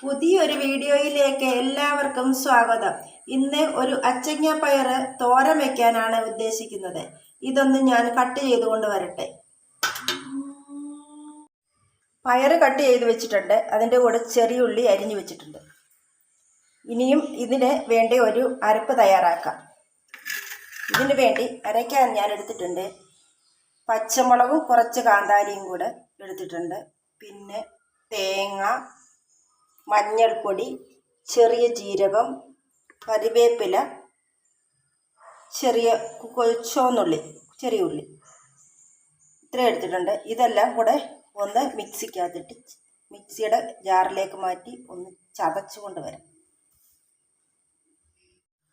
പുതിയൊരു വീഡിയോയിലേക്ക് എല്ലാവർക്കും സ്വാഗതം. ഇന്ന് ഒരു അച്ചങ്ങ പയർ തോരൻ വയ്ക്കാനാണ് ഉദ്ദേശിക്കുന്നത്. ഇതൊന്ന് ഞാൻ കട്ട് ചെയ്തുകൊണ്ട് വരട്ടെ. പയർ കട്ട് ചെയ്ത് വെച്ചിട്ടുണ്ട്. അതിന്റെ കൂടെ ചെറിയ ഉള്ളി അരിഞ്ഞു വെച്ചിട്ടുണ്ട്. ഇനിയും ഇതിന് വേണ്ടി ഒരു അരപ്പ് തയ്യാറാക്കാം. ഇതിന് വേണ്ടി അരയ്ക്കാൻ ഞാൻ എടുത്തിട്ടുണ്ട്. പച്ചമുളകും കുറച്ച് കാന്താരിയും കൂടെ എടുത്തിട്ടുണ്ട്. പിന്നെ തേങ്ങ മഞ്ഞൾപ്പൊടി ചെറിയ ജീരകം കറിവേപ്പില ചെറിയ ചുവന്നുള്ളി ചെറിയ ഉള്ളി. ഇത്രയും എടുത്തിട്ടുണ്ട്. ഇതെല്ലാം കൂടെ ഒന്ന് മിക്സിക്കകത്തിട്ട് മിക്സിയുടെ ജാറിലേക്ക് മാറ്റി ഒന്ന് ചതച്ചു കൊണ്ടുവരാം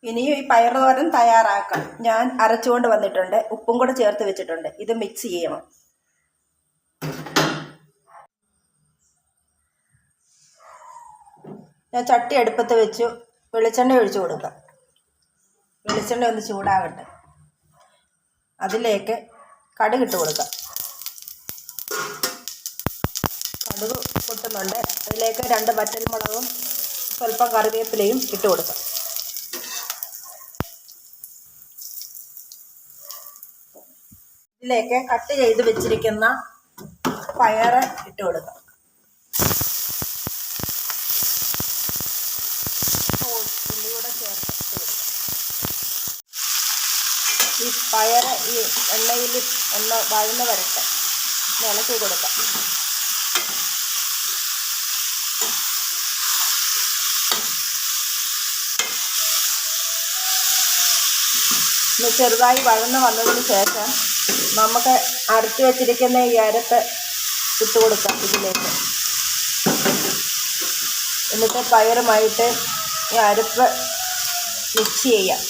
ഇനിയും ഈ പയറുതോരൻ തയ്യാറാക്കാം ഞാൻ അരച്ചുകൊണ്ട് വന്നിട്ടുണ്ട്. ഉപ്പും കൂടെ ചേർത്ത് വെച്ചിട്ടുണ്ട്. ഇത് മിക്സ് ചെയ്യണം. ഞാൻ ചട്ടി അടുപ്പത്ത് വെച്ച്. വെളിച്ചെണ്ണ ഒഴിച്ചു കൊടുക്കാം. വെളിച്ചെണ്ണ ഒന്ന് ചൂടാകട്ടെ അതിലേക്ക് കടുക് ഇട്ട് കൊടുക്കാം. കടുക് പൊട്ടുന്നുണ്ട്. അതിലേക്ക് രണ്ട് വറ്റൽമുളകും സ്വല്പം കറിവേപ്പിലയും ഇട്ട് കൊടുക്കാം. ഇതിലേക്ക് കട്ട് ചെയ്ത് വെച്ചിരിക്കുന്ന പയറ് ഇട്ട് കൊടുക്കാം ഉള്ളിയൂടെ ചേർത്ത് ഇട്ട് കൊടുക്കാം ഈ പയറ് ഈ എണ്ണയിൽ ഒന്ന് വഴന്ന് വരട്ടെ. ഇളക്കി കൊടുക്കാം. ഒന്ന് ചെറുതായി വഴന്ന് വന്നതിന് ശേഷം നമുക്ക് അരച്ച് വെച്ചിരിക്കുന്ന ഈ അരപ്പ് ഇട്ട് കൊടുക്കാം ഇതിലേക്ക്. എന്നിട്ട് പയറുമായിട്ട് ഈ അരപ്പ് മിക്സ് ചെയ്യാം.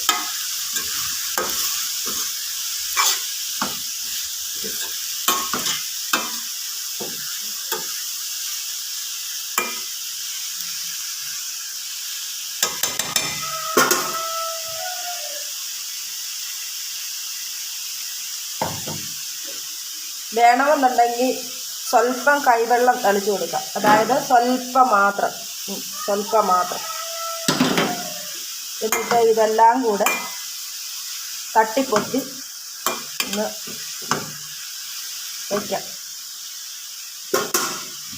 വേണമെന്നുണ്ടെങ്കിൽ സ്വല്പം കൈവെള്ളം തളിച്ചു കൊടുക്കാം. അതായത് സ്വല്പം മാത്രം സ്വല്പം മാത്രം എന്നിട്ട് ഇതെല്ലാം കൂടെ തട്ടിപ്പൊത്തി ഒന്ന് വയ്ക്കാം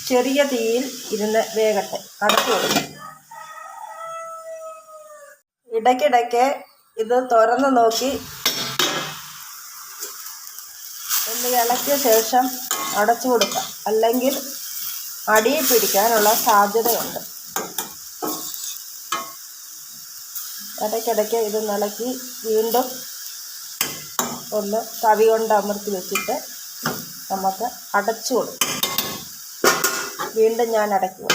ചെറിയ തീയിൽ ഇരുന്ന് വേകട്ടെ. അടച്ചു കൊടുക്കും. ഇടയ്ക്കിടയ്ക്ക് ഇത് തുറന്ന് നോക്കി ഒന്ന് ഇളക്കിയ ശേഷം അടച്ചു കൊടുക്കാം. അല്ലെങ്കിൽ അടിയിൽ പിടിക്കാനുള്ള സാധ്യതയുണ്ട്. ഇടയ്ക്കിടയ്ക്ക് ഇത് നിളക്കി വീണ്ടും ഒന്ന് തവി കൊണ്ട് അമർത്തി വെച്ചിട്ട് നമുക്ക് അടച്ചു കൊടുക്കും. വീണ്ടും ഞാൻ അടയ്ക്കുക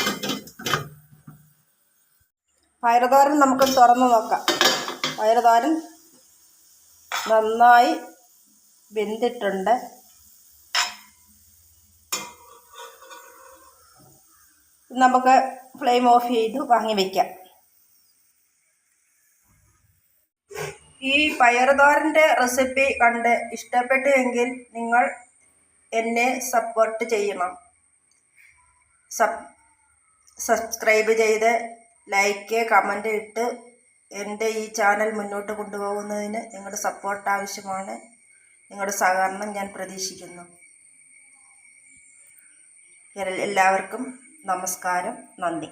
പയറുതോരൻ നമുക്ക് തുറന്ന് നോക്കാം. പയറുതോരൻ നന്നായി വെന്തിട്ടുണ്ട്. നമുക്ക് ഫ്ലെയിം ഓഫ് ചെയ്ത് വാങ്ങി വയ്ക്കാം ഈ പയറുതോരന്റെ റെസിപ്പി കണ്ട് ഇഷ്ടപ്പെട്ടുവെങ്കിൽ നിങ്ങൾ എന്നെ സപ്പോർട്ട് ചെയ്യണം. സബ് സബ്സ്ക്രൈബ് ചെയ്ത് ലൈക്ക് കമന്റ് ഇട്ട് എന്റെ ഈ ചാനൽ മുന്നോട്ട് കൊണ്ടുപോകുന്നതിന് നിങ്ങളുടെ സപ്പോർട്ട് ആവശ്യമാണ്. നിങ്ങളുടെ സഹകരണം ഞാൻ പ്രതീക്ഷിക്കുന്നു. എല്ലാവർക്കും നമസ്കാരം. നന്ദി.